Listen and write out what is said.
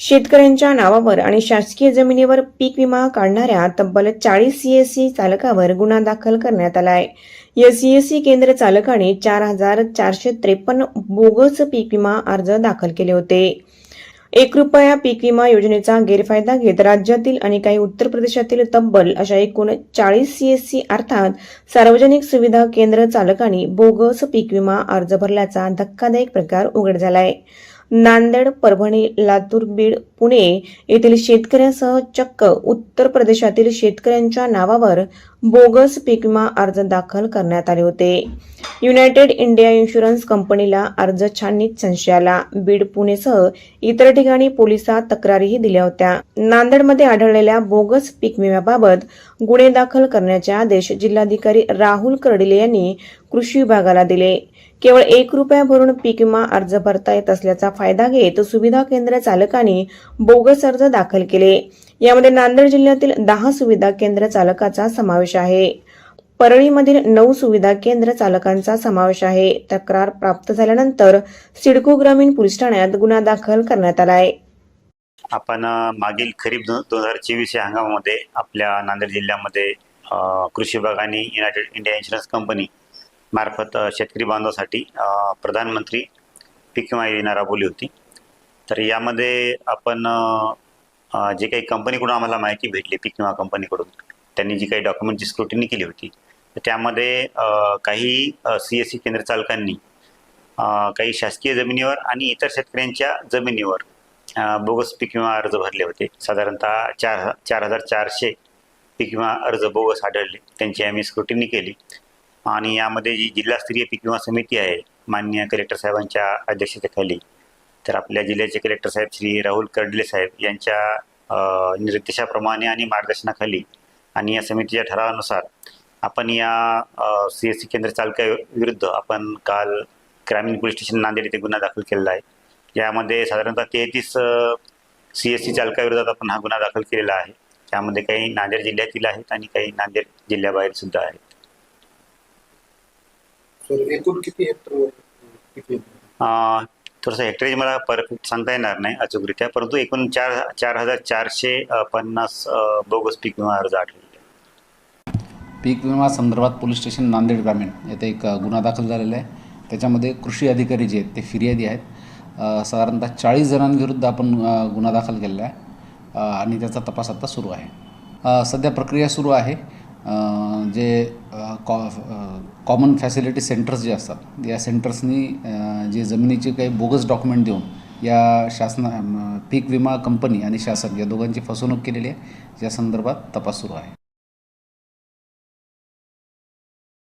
शेतकऱ्यांच्या नावावर आणि शासकीय जमिनीवर पीक विमा काढणाऱ्या तब्बल चाळीस सीएससी चालकावर गुन्हा दाखल करण्यात आलाय या सीएससी केंद्र चालकाने चार हजार चारशे त्रेपन्न बोगस पीक विमा अर्ज दाखल केले होते. एक रुपया पीक विमा योजनेचा गैरफायदा घेत राज्यातील आणि काही उत्तर प्रदेशातील तब्बल अशा एकूण चाळीस सीएससी अर्थात सार्वजनिक सुविधा केंद्र चालकांनी बोगस पीक विमा अर्ज भरल्याचा धक्कादायक प्रकार उघड झालाय. नांदेड परभणी लातूर बीड पुणे येथील शेतकऱ्यांसह चक्क उत्तर प्रदेशातील शेतकऱ्यांच्या नावावर बोगस पीक विमा अर्ज दाखल करण्यात आले होते. युनायटेड इंडिया इन्शुरन्स कंपनीला अर्ज छाननीत संशयाला. बीड पुणेसह इतर ठिकाणी पोलिसात तक्रारीही दिल्या होत्या. नांदेडमध्ये आढळलेल्या बोगस पीक विम्याबाबत गुन्हे दाखल करण्याचे आदेश जिल्हाधिकारी राहुल कर्डिले यांनी कृषी विभागाला दिले. केवळ एक रुपया भरून पीक विमा अर्ज भरता येत असल्याचा फायदा घेत सुविधा केंद्र चालकांनी बोगस अर्ज दाखल केले. यामध्ये नांदेड जिल्ह्यातील दहा सुविधा केंद्र चालकाचा समावेश आहे. परळीमधील नऊ सुविधा केंद्र चालकांचा समावेश आहे. तक्रार प्राप्त झाल्यानंतर सिडको ग्रामीण पोलीस ठाण्यात गुन्हा दाखल करण्यात आला आहे आपण मागील खरीप दोन हजार चोवीस या हंगामामध्ये आपल्या नांदेड जिल्ह्यामध्ये कृषी विभागाने युनायटेड इंडिया इन्शुरन्स कंपनी मार्फत शेतकरी बांधवासाठी प्रधानमंत्री पीक विमा योजना राबवली होती. तर यामध्ये आपण जे काही कंपनीकडून आम्हाला माहिती भेटली पीक विमा कंपनीकडून त्यांनी जी काही डॉक्युमेंटची स्क्रुटिनी केली होती तर त्यामध्ये काही सी एस सी केंद्र चालकांनी काही शासकीय जमिनीवर आणि इतर शेतकऱ्यांच्या जमिनीवर बोगस पीक विमा अर्ज भरले होते. साधारणतः चार चार हजार चारशे पीक विमा अर्ज बोगस आढळले. त्यांची आम्ही स्क्रुटिनी केली. आणि यामध्ये जी जिल्हास्तरीय पीक विमा समिती आहे माननीय कलेक्टर साहेबांच्या अध्यक्षतेखाली तर आपल्या जिल्ह्याचे कलेक्टर साहेब श्री राहुल कर्डिले साहेब यांच्या निर्देशाप्रमाणे आणि मार्गदर्शनाखाली आणि या समितीच्या ठरावानुसार आपण या सी एस सी केंद्र चालकाविरुद्ध आपण काल ग्रामीण पोलीस स्टेशन नांदेड येथे गुन्हा दाखल केलेला आहे. यामध्ये साधारणतः तेहतीस सी एस सी चालकाविरोधात आपण हा गुन्हा दाखल केलेला आहे. त्यामध्ये काही नांदेड जिल्ह्यातील आहेत आणि काही नांदेड जिल्ह्याबाहेर सुद्धा आहेत. सर एकूण किती हेक्टर किती अं, थोडंसं हेक्टरेज मला परफेक्ट सांगता येणार नाही अचूकरित्या परंतु एकूण चार चार हजार चारशे अं, पन्नास अं, बोगस पीक विमा अर्ज आढळले. पीक विमा संदर्भात पोलीस स्टेशन नांदेड ग्रामीण येथे एक अ, गुन्हा दाखल झालेला आहे. त्याच्यामध्ये कृषी अधिकारी जे आहेत ते फिर्यादी आहेत. अ, साधारणतः चाळीस जणांविरुद्ध आपण अ, गुन्हा दाखल केलेला आहे. अ, आणि त्याचा तपास आता सुरू आहे. अ, सध्या प्रक्रिया सुरू आहे. अ, जे कॉ कॉमन फॅसिलिटी सेंटर्स जे असतात या सेंटर्सनी जे जमिनीचे काही बोगस डॉक्युमेंट देऊन या शासना पीक विमा कंपनी आणि शासन या दोघांची फसवणूक केलेली आहे. या संदर्भात तपास सुरू आहे.